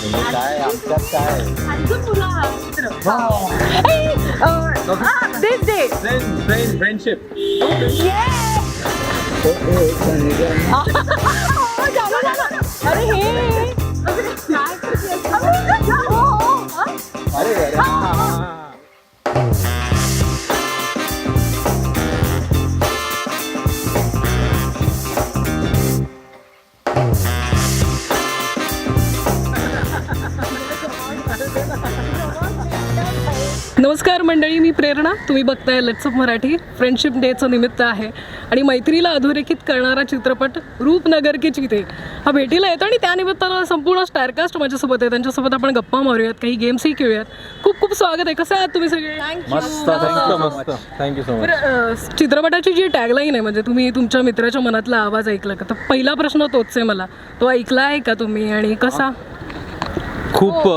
म्हणजे काय आमच्यात काय आणखीन मुलं हा चित्र ऐ, अ, हा, this day. Friend friend friendship Yes. आ, हो, झालं, झालं. अरे हे काय करतेस? हो, हो, हा. अरे अरे नमस्कार मंडळी मी प्रेरणा. तुम्ही बघताय लेट्सअप मराठी. फ्रेंडशिप डेचं निमित्त आहे. आणि मैत्रीला अधोरेखित करणारा चित्रपट रूपनगर की चिते. हा भेटीला येतो आणि त्यानिमित्तानं संपूर्ण स्टारकास्ट माझ्यासोबत आहे. त्यांच्यासोबत आपण गप्पा मारूयात काही गेम्सही खेळूयात. खूप खूप स्वागत आहे. कसं आहात तुम्ही सगळे? थँक्यू मस्त चित्रपटाची जी टॅगलाईन आहे म्हणजे तुम्ही तुमच्या मित्राच्या मनातला आवाज ऐकला का? तर पहिला प्रश्न तोच आहे मला. तो ऐकला आहे का तुम्ही? आणि कसा? खूप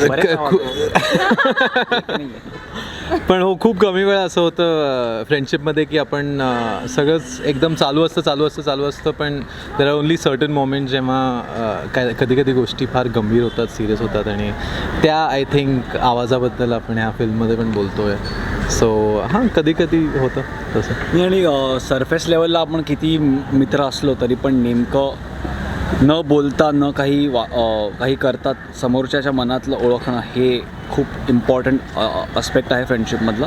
पण हो खूप कमी वेळा असं होतं फ्रेंडशिपमध्ये की आपण अं, सगळंच एकदम चालू असतं चालू असतं चालू असतं पण there are only certain moment जेव्हा अं, काय कधी कधी गोष्टी फार गंभीर होतात सिरियस होतात आणि त्या आय थिंक आवाजाबद्दल आपण ह्या फिल्ममध्ये पण बोलतो आहे सो हां कधी कधी होतं तसं. आणि सरफेस लेवलला आपण किती मित्र असलो तरी पण नेमकं न बोलता न काही वा काही करतात समोरच्याच्या मनातलं ओळखणं हे खूप इम्पॉर्टंट अस्पेक्ट आहे फ्रेंडशिपमधलं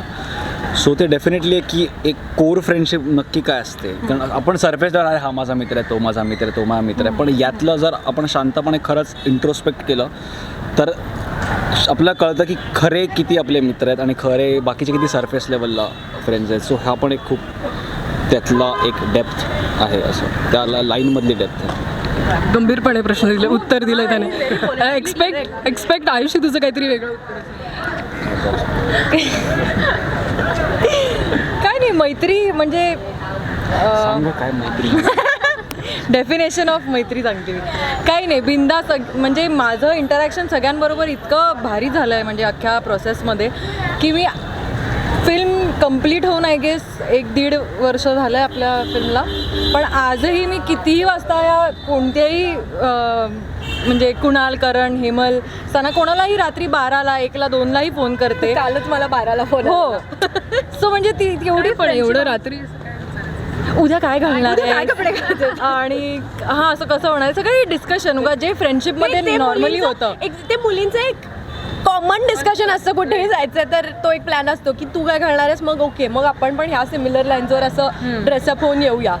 सो ते डेफिनेटली आहे की एक कोर फ्रेंडशिप नक्की काय असते. कारण आपण सरफेसवर आहे हा माझा मित्र आहे तो माझा मित्र आहे तो माझा मित्र आहे. पण यातलं जर आपण शांतपणे खरंच इंट्रोस्पेक्ट केलं तर आपल्याला कळतं की खरे किती आपले मित्र आहेत आणि खरे बाकीचे किती सरफेस लेवलला फ्रेंड्स आहेत. सो हा पण एक खूप त्यातला एक डेप्थ आहे असं. त्याला लाईनमधली डेप्थ आहे. गंभीरपणे प्रश्न दिले उत्तर दिलं त्याने. एक्सपेक्ट एक्सपेक्ट आयुष्य तुझं काहीतरी वेगळं. काय नाही मैत्री म्हणजे सांग काय मैत्री? डेफिनेशन ऑफ मैत्री सांगते मी. काही नाही बिंदा सग म्हणजे माझं इंटरॅक्शन सगळ्यांबरोबर इतकं भारी झालं आहे म्हणजे अख्ख्या प्रोसेसमध्ये की मी फिल्म कंप्लीट होऊन आय गेस एक दीड वर्ष झालं आहे आपल्या फिल्मला पण आजही मी कितीही वाजता या कोणत्याही म्हणजे कुणाल करण हेमल सना कोणालाही रात्री बाराला एकला दोनलाही फोन करते. कालच मला बाराला फोन हो. सो म्हणजे ती एवढी पण एवढं रात्री उद्या काय घालणार आहे? आणि हा असं कसं होणार सगळं डिस्कशन उगा जे फ्रेंडशिपमध्ये नॉर्मली होतं. एक ते मुलींचं एक कॉमन डिस्कशन असतं कुठेही जायचं तर तो एक प्लॅन असतो की तू काय घालणार आहेस? मग ओके मग आपण पण ह्या सिमिलर लाईन्सवर असं ड्रेसअप होऊन येऊया.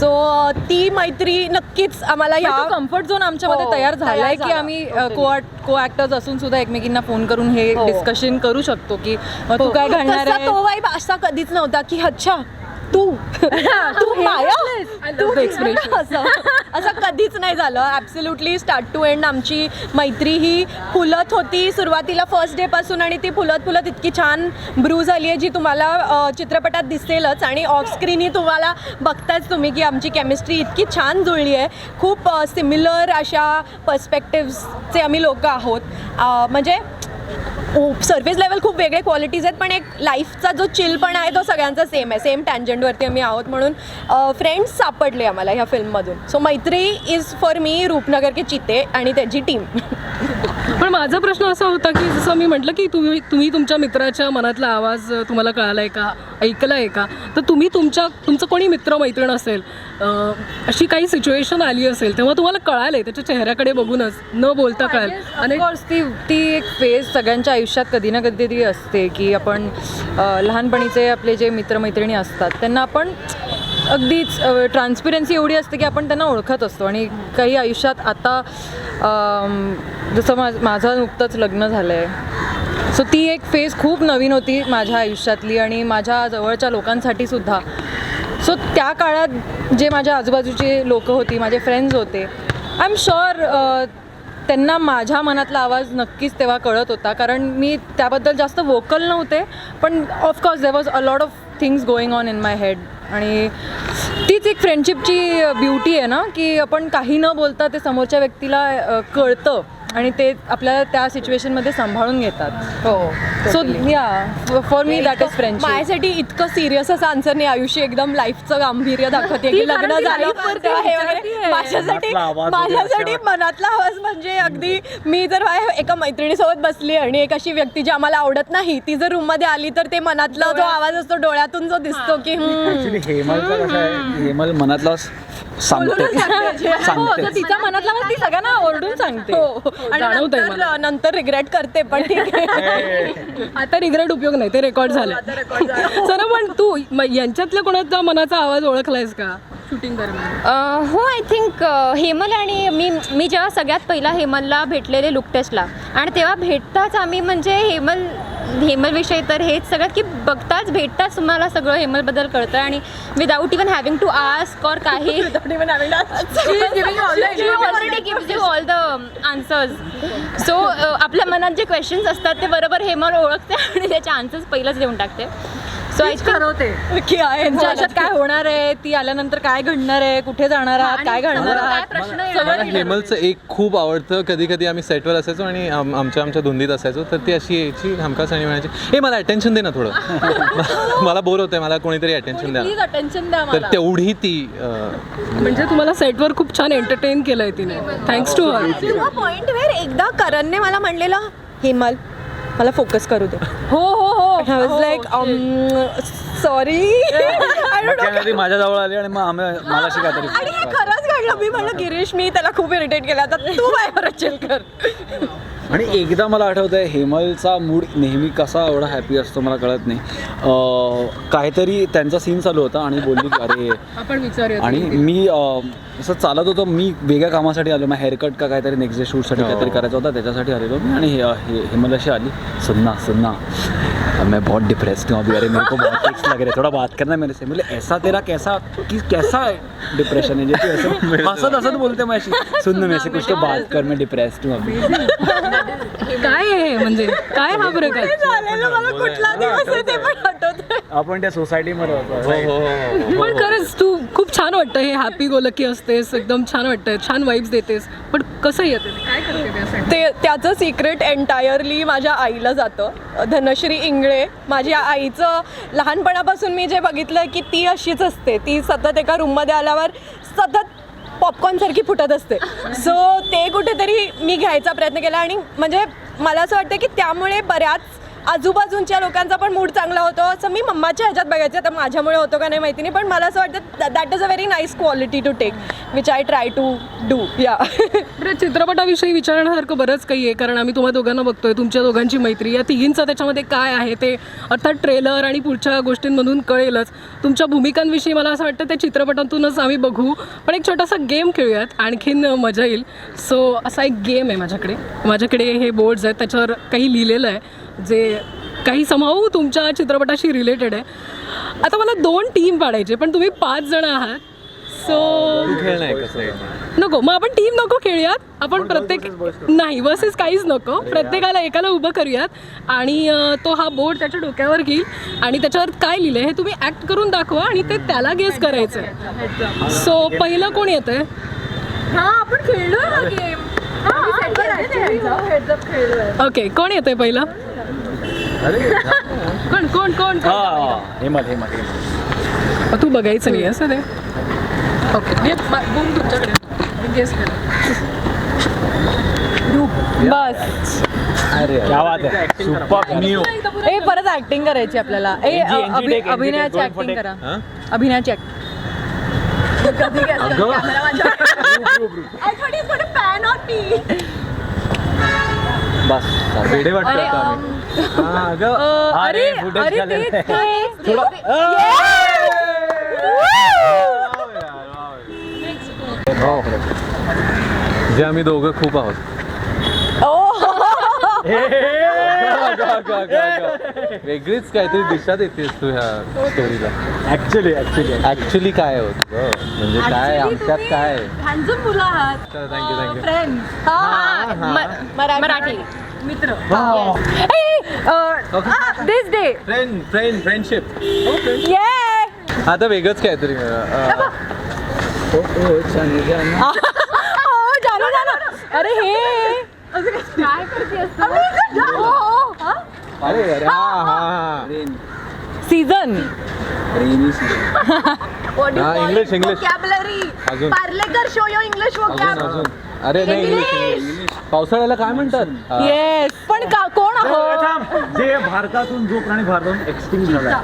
सो ती मैत्री नक्कीच आम्हाला या ह्या कम्फर्ट झोन आमच्यामध्ये हो, तयार झालाय की. आम्ही को को ऍक्टर्स असून सुद्धा एकमेकींना फोन करून हे हो. डिस्कशन करू शकतो की तू काय घालणार आहे तो वाईब असा कधीच नव्हता की अच्छा तू तू माया? तू expression. नाही झालं. ॲब्सल्युटली स्टार्ट टू एंड आमची मैत्री ही फुलत होती सुरुवातीला फर्स्ट डेपासून आणि ती फुलत फुलत इतकी छान ब्रू झाली आहे जी तुम्हाला चित्रपटात दिसेलच. आणि ऑफ स्क्रीनही तुम्हाला बघताच तुम्ही की आमची केमिस्ट्री इतकी छान जुळली आहे. खूप सिमिलर अशा पर्स्पेक्टिव्सचे आम्ही लोक आहोत. म्हणजे सर्व्हिस लेवल खूप वेगळे क्वालिटीज आहेत पण एक लाईफचा जो चिलपणा आहे तो सगळ्यांचा सेम आहे. सेम टँजंटवरती आम्ही आहोत म्हणून फ्रेंड्स सापडले आम्हाला ह्या फिल्ममधून सो मैत्री is for me Rupnagar ke Cheete आणि त्याची टीम पण माझा प्रश्न असा होता की जसं मी म्हटलं की तुम्ही तुम्ही तुमच्या मित्राच्या मनातला आवाज तुम्हाला कळालाय का ऐकलाय का? तर तुम्ही तुमच्या तुमचं कोणी मित्र मैत्रीण असेल अशी काही सिच्युएशन आली असेल तेव्हा तुम्हाला कळालंय त्याच्या चेहऱ्याकडे बघूनच न बोलता कळाल आणि ती एक फेज सगळ्यांच्या आयुष्यात कधी ना कधीतरी असते की आपण लहानपणीचे आपले जे मित्रमैत्रिणी असतात त्यांना आपण अगदीच ट्रान्सपिरन्सी एवढी असते की आपण त्यांना ओळखत असतो. आणि काही आयुष्यात आता जसं मा माझं नुकतंच लग्न झालं आहे सो ती एक फेज खूप नवीन होती माझ्या आयुष्यातली आणि माझ्या जवळच्या लोकांसाठी सुद्धा. सो त्या काळात जे माझ्या आजूबाजूचे लोक होती माझे फ्रेंड्स होते आय एम शुअर त्यांना माझ्या मनातला आवाज नक्कीच तेव्हा कळत होता कारण मी त्याबद्दल जास्त वोकल नव्हते पण of course they was a lot of things going on in my head आणि तीच एक फ्रेंडशिपची ब्युटी आहे ना की आपण काही न बोलता ते समोरच्या व्यक्तीला कळतं. आणि ते आपल्याला त्या सिच्युएशनमध्ये सांभाळून घेतात. हो so yeah for me that is friendship माझ्यासाठी इतकं सिरियस असं आन्सर नाही. आयुष्य एकदम लाईफचं गांभीर्य दाखवते की लग्न झालं. तेव्हा हे वगैरे माझ्यासाठी मनातला आवाज वगैरे माझ्यासाठी मनातला आवाज म्हणजे अगदी मी जर एका मैत्रिणीसोबत बसली आणि एक अशी व्यक्ती जी आम्हाला आवडत नाही ती जर रूममध्ये आली तर ते मनातला जो आवाज असतो डोळ्यातून जो दिसतो की हेमलचं कसं आहे? हेमल मनातला सांगते. हो सांगते तर तिच्या मनातला मग ती सगळ्यांना ओरडून सांगते. हो आणि जाणवतंय नंतर नंतर रिग्रेट करते पण ठीक आहे. आता रिग्रेट उपयोग नाही ते रेकॉर्ड झाले. सर पण तू म- यांच्यातल्या कोणाचा मनाचा आवाज ओळखलायस का? शूटिंग दरम्यान. अ, हो आय थिंक हेमल आणि मी मी जेव्हा सगळ्यात पहिला हेमलला भेटलेले लुक टेस्टला आणि तेव्हा भेटताच आम्ही म्हणजे हेमल हेमलविषयी तर हेच सगळं की बघताच भेटताच तुम्हाला सगळं हेमलबद्दल कळतं आणि without even having to ask और काही ऑल द आन्सर्स सो आपल्या मनात जे क्वेश्चन्स असतात ते बरोबर हेमल ओळखते आणि त्याचे आन्सर्स पहिलंच देऊन टाकते. सो आय ठरवते. की आहे त्यांच्या आयुष्यात काय होणार आहे? ती आल्यानंतर काय घडणार आहे? कुठे जाणार आहात? काय घडणार काय आहात? प्रश्न मला येणार हेमलचं एक खूप आवडतं. कधी कधी आम्ही सेटवर असायचो आणि आम- आमच्या आमच्या धुंदीत असायचो. तर ती अशी यायची हमखास आणि म्हणायची हे मला अटेन्शन दे ना थोडं. मला बोर होतंय. मला कोणीतरी अटेन्शन द्या. प्लीज अटेन्शन द्या तर मला. तेवढी ती अं, म्हणजे तुम्हाला सेटवर खूप छान एंटरटेन केलंय तिने. Thanks to her point where एकदा करणने मला म्हणलेलं हेमल मला फोकस करू दे. हो हो हो. आय वॉज लाईक सॉरी मग काय झाली, माझ्या जवळ आली आणि मग आम्ही मला अशी आणि हे खरंच घडलं. मी म्हणलं गिरीश मी त्याला खूप इरिटेट केला. आता तू माझ्यावर चिल कर. आणि एकदा मला आठवतंय हेमलचा मूड नेहमी कसा एवढा हॅपी असतो मला कळत नाही. अं, काहीतरी त्यांचा सीन चालू होता आणि बोलली की अरे. आपण आणि मी असं चालत होतो मी वेगळ्या कामासाठी आलो मग हेअरकट का काहीतरी नेक्स्ट डे शूटसाठी काहीतरी करायचं होता त्याच्यासाठी आलेलो मी आणि हे हे हेमल अशी आली सुनना सुनना. मैं बहुत डिप्रेस्ड हूँ अभी अरे मेरे को बहुत टेक्स्ट लग रहा है थोड़ा बात करना मेरे से। बोले ऐसा तेरा कैसा कि कैसा डिप्रेशन है? जैसे ऐसे हंसत हंसत बोलते मैं ऐसी सुन ना मेरे से कुछ तो बात कर मैं डिप्रेस्ड हूँ अभी. काय आहे म्हणजे काय हा फरक आहे? झालेलं मला कुठला दिवस आहे ते पण आठवत आपण त्या सोसायटीमध्ये होतो हो, हो, हो, हो. पण खरंच तू खूप छान वाटतं हे हॅपी गोलकी असतेस एकदम छान वाटतं छान वाईब्स देतेस. पण कसं येते ते? काय करते त्यासाठी ते त्याचं सिक्रेट एन्टायरली माझ्या आईला जातं. धनश्री इंगळे माझ्या आईचं लहानपणापासून मी जे बघितलं की ती अशीच असते. ती सतत एका रूममध्ये आल्यावर सतत पॉपकॉर्न सारखी फुटत असते. सो ते कुठेतरी मी घ्यायचा प्रयत्न केला आणि म्हणजे मला असं वाटतं की त्यामुळे बऱ्याच आजूबाजूच्या लोकांचा पण मूड चांगला होतो. असं मी मम्माच्या ह्याच्यात बघायचं आता माझ्यामुळे होतो का नाही माहिती नाही पण मला असं वाटतं that is a very nice quality to take which I try to do yeah बरं चित्रपटाविषयी विचारण्यासारखं बरंच काही आहे? कारण आम्ही तुम्हा दोघांना बघतोय तुमच्या दोघांची मैत्री. या तिघींचं त्याच्यामध्ये काय आहे ते अर्थात ट्रेलर आणि पुढच्या गोष्टींमधून कळेलच. तुमच्या भूमिकांविषयी मला असं वाटतं त्या चित्रपटातूनच आम्ही बघू. पण एक छोटासा गेम खेळूयात. आणखीन मजा येईल. सो असा एक गेम आहे माझ्याकडे. माझ्याकडे हे बोर्ड्स आहेत त्याच्यावर काही लिहिलेलं आहे. जे काही समाऊ तुमच्या चित्रपटाशी रिलेटेड आहे. आता मला दोन टीम पाडायचे पण तुम्ही पाच जण आहात. सो नको मग आपण टीम नको खेळूयात. आपण प्रत्येक नाही वर्सेस काहीच नको. प्रत्येकाला एकाला उभं करूयात. आणि तो हा बोर्ड त्याच्या डोक्यावर घेईल. आणि त्याच्यावर काय लिहिलंय हे तुम्ही ऍक्ट करून दाखवा आणि ते त्याला गेस करायचं आहे सो पहिलं कोण येतं आहे हा आपण खेळलोय हा गेम ओके कोण येतंय पहिलं? कोण कोण कोण हा अ, तू बघायचं नाही असं ते. ओके बूम तुमच्याकडे. गेस बस. अरे क्या बात सुपर न्यू. ए परत ऍक्टिंग करायची आपल्याला. ए NG, NG हां बस वेडे वाटतं आता आम्ही. हां, अगं. अरे footage. हो जे आम्ही दोघं खूप आहोत. अगं, अगं. वेगळीच काहीतरी दिशा देतेस तू ह्या स्टोरीला ऍक्च्युली ऍक्च्युली ऍक्च्युली काय होत? म्हणजे काय? आमच्यात काय? handsome मुलं आहात. Thank you thank you friends Marathi. मित्र. This day friend friend friendship ये आता वेगळंच काहीतरी हो जानो जानो अरे हे. काय? करते अरे अरे हा हा हा. सीझन हा इंग्लिश इंग्लिश वोकॅबलरी अजून. पार्लेकर शो यो इंग्लिश अजून वोकॅब अजून अरे नाही इंग्लिश इंग्लिश पावसाळ्याला काय म्हणतात? हा. येस पण का कोण आहो? जे भारतातून जो प्राणी भारतातून एक्सटिंग झालाय.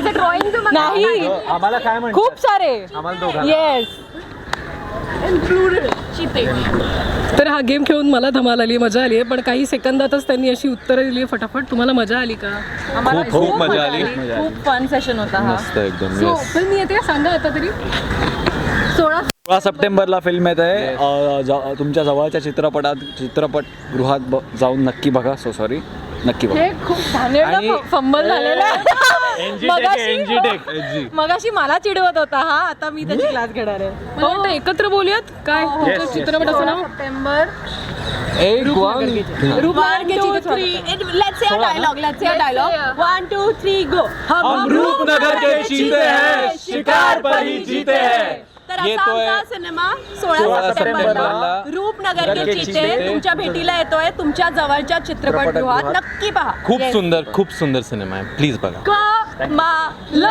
ड्रॉइंग नाही आम्हाला काय म्हणतात? खूप सारे. आम्हाला दोघांना. येस तर हा गेम खेळून मला धमाल आली मजा आली आहे पण काही सेकंदातच त्यांनी अशी उत्तरं दिली फटाफट. तुम्हाला मजा आली का? आम्हाला खूप- खूप मजा आली. खूप फन सेशन होता हा. मस्त एकदम सो yes. फिल्म येते सांगा आता तरी. सोळा सोळा सप्टेंबरला फिल्म येत आहे. अ, ज- तुमच्या जवळच्या चित्रपटात चित्रपटगृहात ब- जाऊन नक्की बघा. सो सॉरी नक्की बघा. हे खूप घाणेरडा फंबल झालेला. मगाशी मगाशी मला चिडवत होता हा आता मी त्याची क्लास घेणार आहे. मला वाटतं एकत्र बोलूयात? काय? तुमच्या चित्रपटाचं नाव? सप्टेंबर. एक one one two three let's say dialogue let's say dialogue one two three go हम रूपनगर के चीते हैं. शिकार पर ही जीते हैं. तर ये असा तो आमचा सिनेमा 16 सोळा सप्टेंबरला सप्टेंबरला. रूपनगर के के चिते चिते तुमच्या भेटीला येतोय. तुमच्या जवळच्या चित्रपटगृहात. नक्की पहा. खूप सुंदर खूप सुंदर सिनेमा आहे. प्लीज बघा. क मा ल